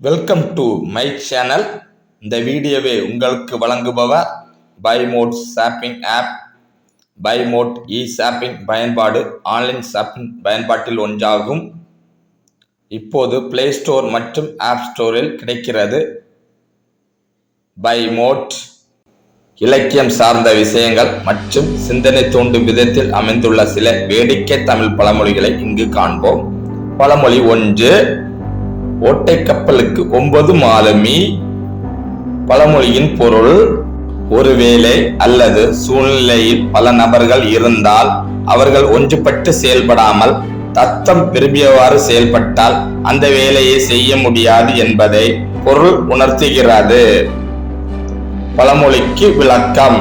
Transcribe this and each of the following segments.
Welcome to my channel இந்த வீடியோவை உங்களுக்கு வழங்குபவர் பைமோட் ஷாப்பிங் ஆப் பைமோட் இ ஷாப்பிங் பயன்பாடு ஆன்லைன் ஷாப்பிங் பயன்பாட்டில் ஒன்றாகும். இப்போது பிளே ஸ்டோர் மற்றும் ஆப் ஸ்டோரில் கிடைக்கிறது பைமோட் இலக்கியம் சார்ந்த விஷயங்கள் மற்றும் சிந்தனை தூண்டும் விதத்தில் அமைந்துள்ள சில வேடிக்கை தமிழ் பழமொழிகளை இங்கு காண்போம். பழமொழி ஒன்று ஓட்டை கப்பலுக்கு ஒன்பது மாலுமி. பழமொழியின் பொருள் ஒருவேளை அல்லது சூழ்நிலையில் பல நபர்கள் இருந்தால் அவர்கள் ஒன்றுபட்டு செயல்படாமல் தத்தம் விரும்பியவாறு செயல்பட்டால் அந்த வேலையை செய்ய முடியாது என்பதை பொருள் உணர்த்துகிறது. பழமொழிக்கு விளக்கம்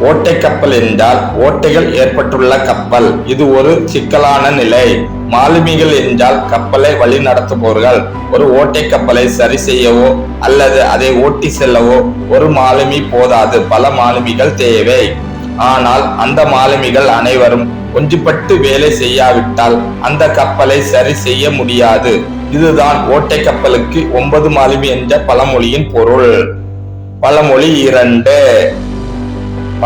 ஓட்டை கப்பல் என்றால் ஓட்டைகள் ஏற்பட்டுள்ள கப்பல். இது ஒரு சிக்கலான நிலை. மாலுமிகள் என்றால் கப்பலை வழி நடத்துபவர்கள். ஒரு ஓட்டை கப்பலை சரி செய்யவோ அல்லது அதை ஓட்டி செல்லவோ ஒரு மாலுமி போதாது. பல மாலுமிகள் தேவை. ஆனால் அந்த மாலுமிகள் அனைவரும் ஒன்றுபட்டு வேலை செய்யாவிட்டால் அந்த கப்பலை சரி செய்ய முடியாது. இதுதான் ஓட்டை கப்பலுக்கு ஒன்பது மாலுமி என்ற பழமொழியின் பொருள். பழமொழி இரண்டு.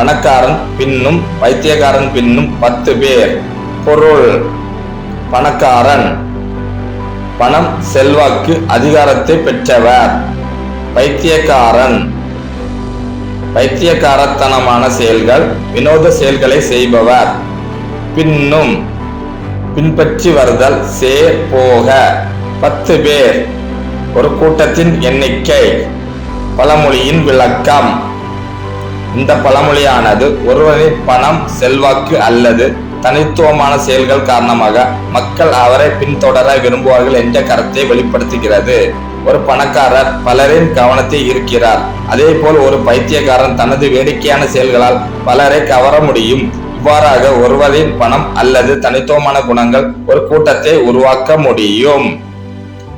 பணக்காரன் பின்னும் வைத்தியக்காரன் பின்னும் பத்து பேர். பொருள். பணக்காரன். பணம் செல்வாக்கு அதிகாரத்தை பெற்றவர். வைத்தியக்காரன். வைத்தியக்காரத்தனமான செயல்கள் வினோத செயல்களை செய்பவர். பின்னும். பின்பற்றி வருதல் சே போக. பத்து பேர். ஒரு கூட்டத்தின் எண்ணிக்கை. பழமொழியின் விளக்கம். இந்த பழமொழியானது ஒருவரின் பணம் செல்வாக்கு அல்லது தனித்துவமான செயல்கள் காரணமாக மக்கள் அவரை பின்தொடர விரும்புவார்கள் என்ற கருத்தை வெளிப்படுத்துகிறது. ஒரு பணக்காரர் பலரின் கவனத்தை ஈர்க்கிறார். அதே போல் ஒரு பைத்தியக்காரன் தனது வேடிக்கையான செயல்களால் பலரை கவர முடியும். இவ்வாறாக ஒருவரின் பணம் அல்லது தனித்துவமான குணங்கள் ஒரு கூட்டத்தை உருவாக்க முடியும்.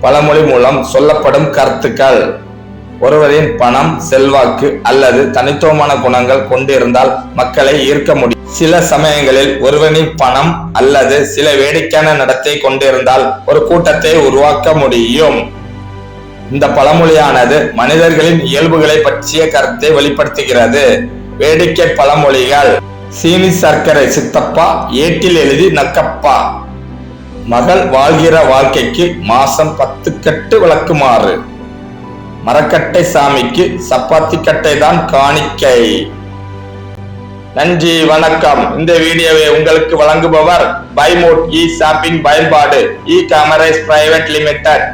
பழமொழி மூலம் சொல்லப்படும் கருத்துக்கள். ஒருவரின் பணம் செல்வாக்கு அல்லது தனித்துவமான குணங்கள் கொண்டிருந்தால் மக்களை ஈர்க்க முடியும். சில சமயங்களில் ஒருவனின் பணம் அல்லது சில வேடிக்கையான நடத்தை கொண்டிருந்தால் ஒரு கூட்டத்தை உருவாக்க முடியும். இந்த பழமொழியானது மனிதர்களின் இயல்புகளை பற்றிய கருத்தை வெளிப்படுத்துகிறது. வேடிக்கை பழமொழிகள். சீனி சர்க்கரை சித்தப்பா ஏட்டில் எழுதி நக்கப்பா. மகள் வாழ்கிற வாழ்க்கைக்கு மாசம் பத்து கட்டு விளக்குமாறு. மரக்கட்டை சாமிக்கு சப்பாத்தி கட்டை தான் காணிக்கை. நன்றி வணக்கம். இந்த வீடியோவை உங்களுக்கு வழங்குபவர் பைமோட் இ ஷாப்பிங் பயன்பாடு இ காமரைஸ் பிரைவேட் லிமிடெட்.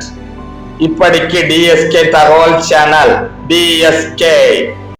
இப்படிக்கு டிஎஸ்கே தகவல் சேனல் டிஎஸ்கே